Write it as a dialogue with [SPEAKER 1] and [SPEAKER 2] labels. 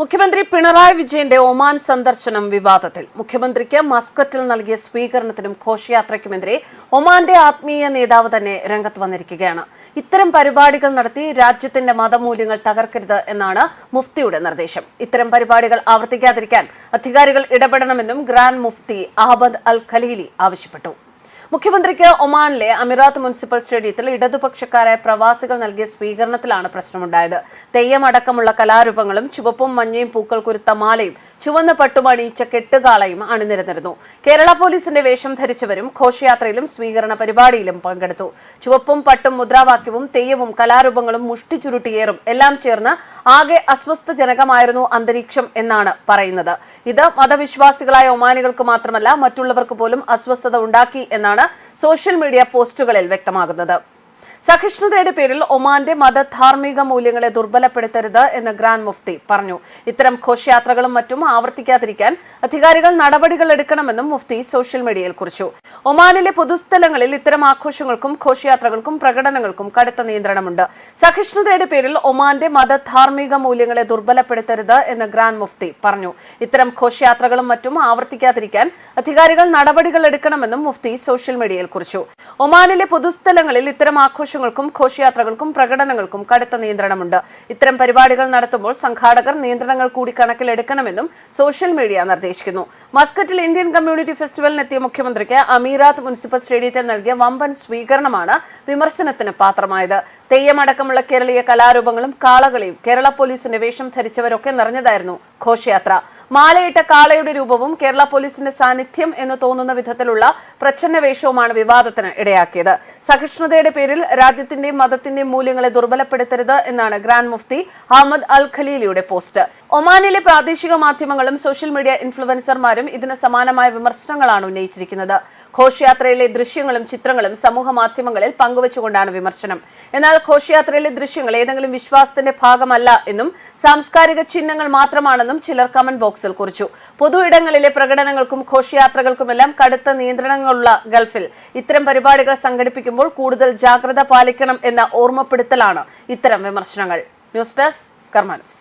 [SPEAKER 1] മുഖ്യമന്ത്രി പിണറായി വിജയന്റെ ഒമാൻ സന്ദർശനം വിവാദത്തിൽ. മുഖ്യമന്ത്രിക്ക് മസ്കറ്റിൽ നൽകിയ സ്വീകരണത്തിനും ഘോഷയാത്രയ്ക്കുമെതിരെ ഒമാന്റെ ആത്മീയ നേതാവ് തന്നെ രംഗത്ത് വന്നിരിക്കുകയാണ്. ഇത്തരം പരിപാടികൾ നടത്തി രാജ്യത്തിന്റെ മതമൂല്യങ്ങൾ തകർക്കരുത് എന്നാണ് മുഫ്തിയുടെ നിർദ്ദേശം. ഇത്തരം പരിപാടികൾ ആവർത്തിക്കാതിരിക്കാൻ അധികാരികൾ ഇടപെടണമെന്നും ഗ്രാൻഡ് മുഫ്തി അഹബദ് അൽ ഖലീലി ആവശ്യപ്പെട്ടു. മുഖ്യമന്ത്രിക്ക് ഒമാനിലെ അമിറാത്ത് മുനിസിപ്പൽ സ്റ്റേഡിയത്തിൽ ഇടതുപക്ഷക്കാരായ പ്രവാസികൾ നൽകിയ സ്വീകരണത്തിലാണ് പ്രശ്നമുണ്ടായത്. തെയ്യം അടക്കമുള്ള കലാരൂപങ്ങളും ചുവപ്പും മഞ്ഞയും പൂക്കൾ കുരുത്ത മാലയും ചുവന്ന പട്ടുമണിയിച്ച കെട്ടുകാളയും അണിനിരന്നിരുന്നു. കേരള പോലീസിന്റെ വേഷം ധരിച്ചവരും ഘോഷയാത്രയിലും സ്വീകരണ പരിപാടിയിലും പങ്കെടുത്തു. ചുവപ്പും പട്ടും മുദ്രാവാക്യവും തെയ്യവും കലാരൂപങ്ങളും മുഷ്ടി ചുരുട്ടിയേറും എല്ലാം ചേർന്ന് ആകെ അസ്വസ്ഥജനകമായിരുന്നു അന്തരീക്ഷം എന്നാണ് പറയുന്നത്. ഇത് മതവിശ്വാസികളായ ഒമാനികൾക്ക് മാത്രമല്ല മറ്റുള്ളവർക്ക് പോലും അസ്വസ്ഥത ഉണ്ടാക്കി എന്നാണ് സോഷ്യൽ മീഡിയ പോസ്റ്റുകളിൽ വ്യക്തമാകുന്നത്. സഹിഷ്ണുതയുടെ പേരിൽ ഒമാന്റെ മത ധാർമ്മിക മൂല്യങ്ങളെ ദുർബലപ്പെടുത്തരുത് എന്ന് ഗ്രാൻഡ് മുഫ്തി പറഞ്ഞു. ഇത്തരം ഘോഷയാത്രകളും മറ്റും ആവർത്തിക്കാതിരിക്കാൻ അധികാരികൾ നടപടികൾ എടുക്കണമെന്നും മുഫ്തി സോഷ്യൽ മീഡിയയിൽ കുറിച്ചു. ഒമാനിലെ പൊതുസ്ഥലങ്ങളിൽ ഇത്തരം ആഘോഷങ്ങൾക്കും ഘോഷയാത്രകൾക്കും പ്രകടനങ്ങൾക്കും കടുത്ത നിയന്ത്രണമുണ്ട്. സഹിഷ്ണുതയുടെ പേരിൽ ഒമാന്റെ മത ധാർമ്മിക മൂല്യങ്ങളെ ദുർബലപ്പെടുത്തരുത് എന്ന് ഗ്രാൻഡ് മുഫ്തി പറഞ്ഞു. ഇത്തരം ഘോഷയാത്രകളും മറ്റും ആവർത്തിക്കാതിരിക്കാൻ അധികാരികൾ നടപടികൾ എടുക്കണമെന്നും മുഫ്തി സോഷ്യൽ മീഡിയയിൽ കുറിച്ചു. ഒമാനിലെ പൊതുസ്ഥലങ്ങളിൽ ഇത്തരം ആഘോഷങ്ങൾക്കും ഘോഷയാത്രകൾക്കും പ്രകടനങ്ങൾക്കും കടുത്ത നിയന്ത്രണമുണ്ട്. ഇത്തരം പരിപാടികൾ നടത്തുമ്പോൾ സംഘാടകർ നിയന്ത്രണങ്ങൾ കൂടി കണക്കിലെടുക്കണമെന്നും സോഷ്യൽ മീഡിയ നിർദ്ദേശിക്കുന്നു. മസ്കറ്റിൽ ഇന്ത്യൻ കമ്മ്യൂണിറ്റി ഫെസ്റ്റിവലിനെത്തിയ മുഖ്യമന്ത്രിക്ക് അമീറാത്ത് മുനിസിപ്പൽ സ്റ്റേഡിയത്തിൽ നൽകിയ വമ്പൻ സ്വീകരണമാണ് വിമർശനത്തിന് പാത്രമായത്. തെയ്യമടക്കമുള്ള കേരളീയ കലാരൂപങ്ങളും കാളകളെയും കേരള പോലീസിന്റെ വേഷം ധരിച്ചവരൊക്കെ നിറഞ്ഞതായിരുന്നു ഘോഷയാത്ര. മാലയിട്ട കാളയുടെ രൂപവും കേരള പോലീസിന്റെ സാന്നിധ്യം എന്ന് തോന്നുന്ന വിധത്തിലുള്ള പ്രച്ഛന്ന വേഷവുമാണ് വിവാദത്തിന് ഇടയാക്കിയത്. സഹിഷ്ണുതയുടെ പേരിൽ രാജ്യത്തിന്റെയും മതത്തിന്റെയും മൂല്യങ്ങളെ ദുർബലപ്പെടുത്തരുത് എന്നാണ് ഗ്രാൻഡ് മുഫ്തി അഹമ്മദ് അൽ ഖലീലിയുടെ പോസ്റ്റ്. ഒമാനിലെ പ്രാദേശിക മാധ്യമങ്ങളും സോഷ്യൽ മീഡിയ ഇൻഫ്ലുവൻസർമാരും ഇതിന് സമാനമായ വിമർശനങ്ങളാണ് ഉന്നയിച്ചിരിക്കുന്നത്. ഘോഷയാത്രയിലെ ദൃശ്യങ്ങളും ചിത്രങ്ങളും സമൂഹ മാധ്യമങ്ങളിൽ പങ്കുവച്ചുകൊണ്ടാണ് വിമർശനം. എന്നാൽ ഘോഷയാത്രയിലെ ദൃശ്യങ്ങൾ ഏതെങ്കിലും വിശ്വാസത്തിന്റെ ഭാഗമല്ല എന്നും സാംസ്കാരിക ചിഹ്നങ്ങൾ മാത്രമാണെന്നും ചിലർ കമന്റ് ബോക്സിൽ കുറിച്ചു. പൊതു ഇടങ്ങളിലെ പ്രകടനങ്ങൾക്കും ഘോഷയാത്രകൾക്കുമെല്ലാം കടുത്ത നിയന്ത്രണങ്ങളുള്ള ഗൾഫിൽ ഇത്തരം പരിപാടികൾ സംഘടിപ്പിക്കുമ്പോൾ കൂടുതൽ ജാഗ്രത പാലിക്കണം എന്ന ഓർമ്മപ്പെടുത്തലാണ് ഇത്തരം വിമർശനങ്ങൾ. News desk കർമാനൂസ്